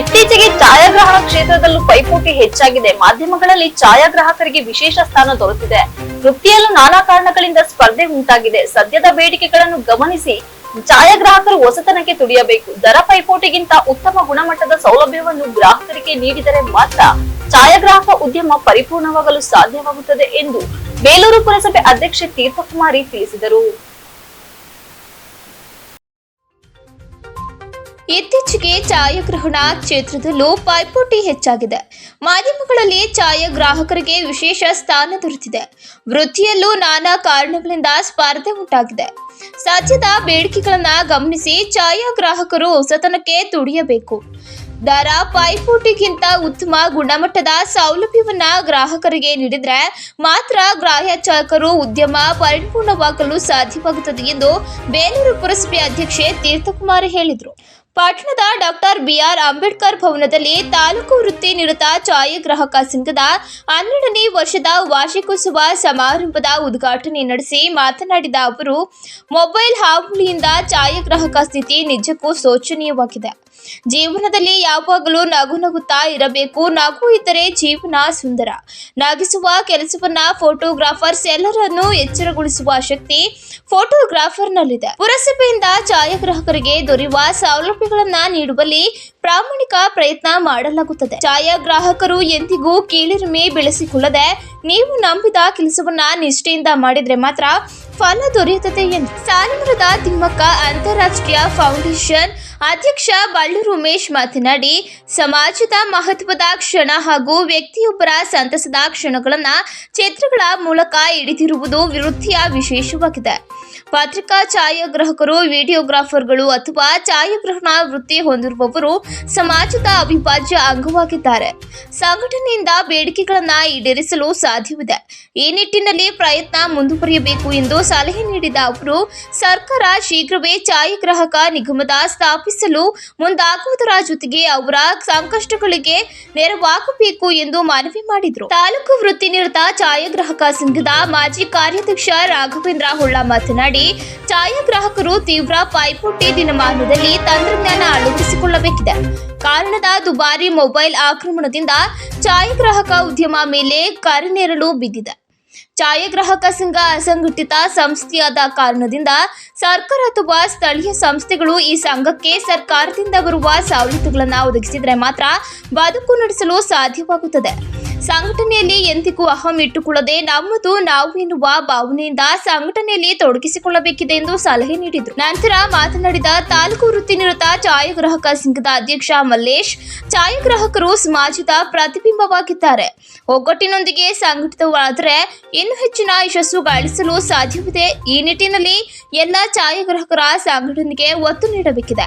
ಇತ್ತೀಚೆಗೆ ಛಾಯಾಗ್ರಹಣ ಕ್ಷೇತ್ರದಲ್ಲೂ ಪೈಪೋಟಿ ಹೆಚ್ಚಾಗಿದೆ. ಮಾಧ್ಯಮಗಳಲ್ಲಿ ಛಾಯಾಗ್ರಾಹಕರಿಗೆ ವಿಶೇಷ ಸ್ಥಾನ ದೊರೆತಿದೆ. ವೃತ್ತಿಯಲ್ಲೂ ನಾನಾ ಕಾರಣಗಳಿಂದ ಸ್ಪರ್ಧೆ ಉಂಟಾಗಿದೆ. ಸದ್ಯದ ಬೇಡಿಕೆಗಳನ್ನು ಗಮನಿಸಿ ಛಾಯಾಗ್ರಾಹಕರು ಹೊಸತನಕ್ಕೆ ತುಡಿಯಬೇಕು. ದರ ಪೈಪೋಟಿಗಿಂತ ಉತ್ತಮ ಗುಣಮಟ್ಟದ ಸೌಲಭ್ಯವನ್ನು ಗ್ರಾಹಕರಿಗೆ ನೀಡಿದರೆ ಮಾತ್ರ ಛಾಯಾಗ್ರಾಹಕ ಉದ್ಯಮ ಪರಿಪೂರ್ಣವಾಗಲು ಸಾಧ್ಯವಾಗುತ್ತದೆ ಎಂದು ಬೇಲೂರು ಪುರಸಭೆ ಅಧ್ಯಕ್ಷೆ ತೀರ್ಥಕುಮಾರಿ ತಿಳಿಸಿದರು. ಇತ್ತೀಚೆಗೆ ಛಾಯಾಗ್ರಹಣ ಕ್ಷೇತ್ರದಲ್ಲೂ ಪೈಪೋಟಿ ಹೆಚ್ಚಾಗಿದೆ. ಮಾಧ್ಯಮಗಳಲ್ಲಿ ಛಾಯಾಗ್ರಾಹಕರಿಗೆ ವಿಶೇಷ ಸ್ಥಾನ ದೊರೆತಿದೆ. ವೃತ್ತಿಯಲ್ಲೂ ನಾನಾ ಕಾರಣಗಳಿಂದ ಸ್ಪರ್ಧೆ ಉಂಟಾಗಿದೆ. ಸದ್ಯದ ಬೇಡಿಕೆಗಳನ್ನು ಗಮನಿಸಿ ಛಾಯಾಗ್ರಾಹಕರು ಹೊಸತನಕ್ಕೆ ತುಡಿಯಬೇಕು. ದರ ಪೈಪೋಟಿಗಿಂತ ಉತ್ತಮ ಗುಣಮಟ್ಟದ ಸೌಲಭ್ಯವನ್ನ ಗ್ರಾಹಕರಿಗೆ ನೀಡಿದರೆ ಮಾತ್ರ ಗ್ರಾಹಕರು ಉದ್ಯಮ ಪರಿಪೂರ್ಣವಾಗಲು ಸಾಧ್ಯವಾಗುತ್ತದೆ ಎಂದು ಬೇಲೂರು ಪುರಸಭೆ ಅಧ್ಯಕ್ಷೆ ತೀರ್ಥಕುಮಾರ್ ಹೇಳಿದರು. ಪಟ್ಟಣದ ಡಾಕ್ಟರ್ ಬಿಆರ್ ಅಂಬೇಡ್ಕರ್ ಭವನದಲ್ಲಿ ತಾಲೂಕು ವೃತ್ತಿ ನಿರತ ಛಾಯಾಗ್ರಾಹಕ ಸಂಘದ ಹನ್ನೆರಡನೇ ವರ್ಷದ ವಾರ್ಷಿಕೋತ್ಸವ ಸಮಾರಂಭದ ಉದ್ಘಾಟನೆ ನಡೆಸಿ ಮಾತನಾಡಿದ ಅವರು, ಮೊಬೈಲ್ ಹಾವಳಿಯಿಂದ ಛಾಯಾಗ್ರಾಹಕ ಸ್ಥಿತಿ ನಿಜಕ್ಕೂ ಶೋಚನೀಯವಾಗಿದೆ. ಜೀವನದಲ್ಲಿ ಯಾವಾಗಲೂ ನಗು ನಗುತ್ತಾ ಇರಬೇಕು. ನಗು ಇದ್ದರೆ ಜೀವನ ಸುಂದರ. ನಗಿಸುವ ಕೆಲಸವನ್ನ ಫೋಟೋಗ್ರಾಫರ್ಸ್ ಎಲ್ಲರನ್ನೂ ಎಚ್ಚರಗೊಳಿಸುವ ಶಕ್ತಿ ಫೋಟೋಗ್ರಾಫರ್ನಲ್ಲಿದೆ. ಪುರಸಭೆಯಿಂದ ಛಾಯಾಗ್ರಾಹಕರಿಗೆ ದೊರೆಯುವ ಸೌಲಭ್ಯಗಳನ್ನ ನೀಡುವಲ್ಲಿ ಪ್ರಾಮಾಣಿಕ ಪ್ರಯತ್ನ ಮಾಡಲಾಗುತ್ತದೆ. ಛಾಯಾಗ್ರಾಹಕರು ಎಂದಿಗೂ ಕೀಳಿರಿಮೆ ಬೆಳೆಸಿಕೊಳ್ಳದೆ ನೀವು ನಂಬಿದ ಕೆಲಸವನ್ನ ನಿಷ್ಠೆಯಿಂದ ಮಾಡಿದ್ರೆ ಮಾತ್ರ ಫಲ ದೊರೆಯುತ್ತದೆ ಎಂದು. ಸಾಲಮರದ ತಿಮ್ಮಕ್ಕ ಅಂತಾರಾಷ್ಟ್ರೀಯ ಫೌಂಡೇಶನ್ ಅಧ್ಯಕ್ಷ ಬಳ್ಳೂರು ಉಮೇಶ್ ಮಾತನಾಡಿ, ಸಮಾಜದ ಮಹತ್ವದ ಕ್ಷಣ ಹಾಗೂ ವ್ಯಕ್ತಿಯೊಬ್ಬರ ಸಂತಸದ ಕ್ಷಣಗಳನ್ನು ಚಿತ್ರಗಳ ಮೂಲಕ ಹಿಡಿದಿರುವುದು ವೃತ್ತಿಯ ವಿಶೇಷವಾಗಿದೆ. ಪತ್ರಿಕಾ ಛಾಯಾಗ್ರಾಹಕರು, ವಿಡಿಯೋಗ್ರಾಫರ್ಗಳು ಅಥವಾ ಛಾಯಾಗ್ರಹಣ ವೃತ್ತಿ ಹೊಂದಿರುವವರು ಸಮಾಜದ ಅವಿಭಾಜ್ಯ ಅಂಗವಾಗಿದ್ದಾರೆ. ಸಂಘಟನೆಯಿಂದ ಬೇಡಿಕೆಗಳನ್ನು ಈಡೇರಿಸಲು ಸಾಧ್ಯವಿದೆ. ಈ ನಿಟ್ಟಿನಲ್ಲಿ ಪ್ರಯತ್ನ ಮುಂದುವರಿಯಬೇಕು ಎಂದು ಸಲಹೆ ನೀಡಿದ ಅವರು, ಸರ್ಕಾರ ಶೀಘ್ರವೇ ಛಾಯಾಗ್ರಾಹಕ ನಿಗಮದ ಸ್ಥಾಪಿಸಲು ಮುಂದಾಗುವುದರ ಜೊತೆಗೆ ಅವರ ಸಂಕಷ್ಟಗಳಿಗೆ ನೆರವಾಗಬೇಕು ಎಂದು ಮನವಿ ಮಾಡಿದರು. ತಾಲೂಕು ವೃತ್ತಿ ನಿರತ ಛಾಯಾಗ್ರಾಹಕ ಸಂಘದ ಮಾಜಿ ಕಾರ್ಯಾಧ್ಯಕ್ಷ ರಾಘವೇಂದ್ರ ಹೊಳ್ಳ ಮಾತನಾಡಿ ಛಾಯಾಗ್ರಾಹಕರು ತೀವ್ರ ಪೈಪೋಟಿ ದಿನಮಾನದಲ್ಲಿ ತಂತ್ರಜ್ಞಾನ ಅಳವಡಿಸಿಕೊಳ್ಳಬೇಕಿದೆ. ಕಾರಣದ ದುಬಾರಿ ಮೊಬೈಲ್ ಆಕ್ರಮಣದಿಂದ ಛಾಯಾಗ್ರಾಹಕ ಉದ್ಯಮ ಮೇಲೆ ಕರೆನೆರಳು ಬಿದ್ದಿದೆ. ಛಾಯಾಗ್ರಾಹಕ ಸಂಘ ಅಸಂಘಟಿತ ಸಂಸ್ಥೆಯಾದ ಕಾರಣದಿಂದ ಸರ್ಕಾರ ಅಥವಾ ಸ್ಥಳೀಯ ಸಂಸ್ಥೆಗಳು ಈ ಸಂಘಕ್ಕೆ ಸರ್ಕಾರದಿಂದ ಬರುವ ಸವಲತ್ತುಗಳನ್ನು ಒದಗಿಸಿದರೆ ಮಾತ್ರ ಬದುಕು ನಡೆಸಲು ಸಾಧ್ಯವಾಗುತ್ತದೆ. ಸಂಘಟನೆಯಲ್ಲಿ ಎಂದಿಗೂ ಅಹಂ ಇಟ್ಟುಕೊಳ್ಳದೆ ನಮ್ಮದು ನಾವು ಎನ್ನುವ ಭಾವನೆಯಿಂದ ಸಂಘಟನೆಯಲ್ಲಿ ತೊಡಗಿಸಿಕೊಳ್ಳಬೇಕಿದೆ ಎಂದು ಸಲಹೆ ನೀಡಿದರು. ನಂತರ ಮಾತನಾಡಿದ ತಾಲೂಕು ವೃತ್ತಿ ನಿರತ ಛಾಯಾಗ್ರಾಹಕ ಸಂಘದ ಅಧ್ಯಕ್ಷ ಮಲ್ಲೇಶ್, ಛಾಯಾಗ್ರಾಹಕರು ಸಮಾಜದ ಪ್ರತಿಬಿಂಬವಾಗಿದ್ದಾರೆ. ಒಗ್ಗಟ್ಟಿನೊಂದಿಗೆ ಸಂಘಟಿತವಾದರೆ ಇನ್ನೂ ಹೆಚ್ಚಿನ ಯಶಸ್ಸು ಗಳಿಸಲು ಸಾಧ್ಯವಿದೆ. ಈ ನಿಟ್ಟಿನಲ್ಲಿ ಎಲ್ಲ ಛಾಯಾಗ್ರಾಹಕರ ಸಂಘಟನೆಗೆ ಒತ್ತು ನೀಡಬೇಕಿದೆ.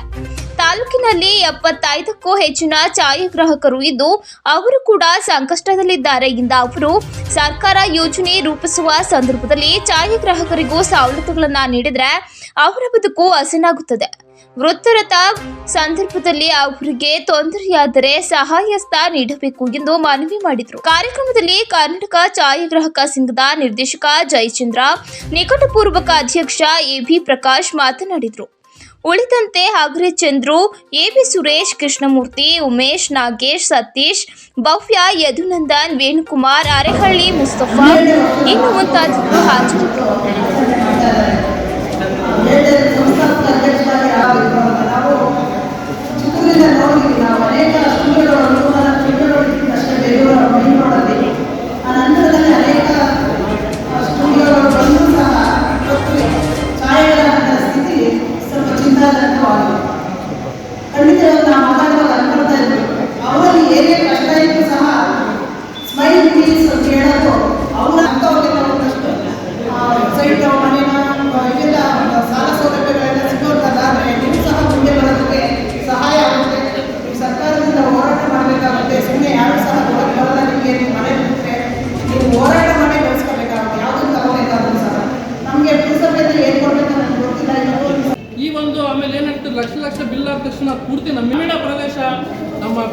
ತಾಲೂಕಿನಲ್ಲಿ ಎಪ್ಪತ್ತೈದಕ್ಕೂ ಹೆಚ್ಚಿನ ಛಾಯಾಗ್ರಾಹಕರು ಇದ್ದು, ಅವರು ಕೂಡ ಸಂಕಷ್ಟದಲ್ಲಿದ್ದಾರೆ. ಎಂದ ಅವರು ಸರ್ಕಾರ ಯೋಜನೆ ರೂಪಿಸುವ ಸಂದರ್ಭದಲ್ಲಿ ಛಾಯಾಗ್ರಾಹಕರಿಗೂ ಸವಲತ್ತುಗಳನ್ನು ನೀಡಿದರೆ ಅವರ ಬದುಕು ಹಸನಾಗುತ್ತದೆ. ವೃತ್ತರತ ಸಂದರ್ಭದಲ್ಲಿ ಅವರಿಗೆ ತೊಂದರೆಯಾದರೆ ಸಹಾಯಸ್ಥ ನೀಡಬೇಕು ಎಂದು ಮನವಿ ಮಾಡಿದರು. ಕಾರ್ಯಕ್ರಮದಲ್ಲಿ ಕರ್ನಾಟಕ ಛಾಯಾಗ್ರಾಹಕ ಸಂಘದ ನಿರ್ದೇಶಕ ಜಯಚಂದ್ರ, ನಿಕಟಪೂರ್ವಕ ಅಧ್ಯಕ್ಷ ಎಬಿ ಪ್ರಕಾಶ್ ಮಾತನಾಡಿದರು. ಉಳಿದಂತೆ ಹಗರೆ ಚಂದ್ರು ಎಬಿ ಸುರೇಶ್, ಕೃಷ್ಣಮೂರ್ತಿ, ಉಮೇಶ್, ನಾಗೇಶ್, ಸತೀಶ್, ಭವ್ಯ, ಯದುನಂದನ್, ವೇಣುಕುಮಾರ್, ಅರೆಹಳ್ಳಿ, ಮುಸ್ತಫಾ. ಇನ್ನು ಮುಂತಾದವರು ಹಾಜರಿದ್ದರು.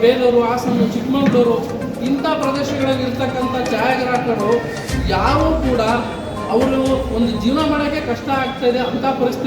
ಬೇಲೂರು, ಹಾಸನ, ಚಿಕ್ಕಮಗಳೂರು, ಇಂಥ ಪ್ರದೇಶಗಳಲ್ಲಿ ಇರ್ತಕ್ಕಂಥ ಛಾಯಾಗ್ರಾಹಕರು, ಯಾರೂ ಕೂಡ ಅವರು ಒಂದು ಜೀವನ ಮಾಡೋಕ್ಕೆ ಕಷ್ಟ ಆಗ್ತಾ ಇದೆ ಅಂಥ ಪರಿಸ್ಥಿತಿ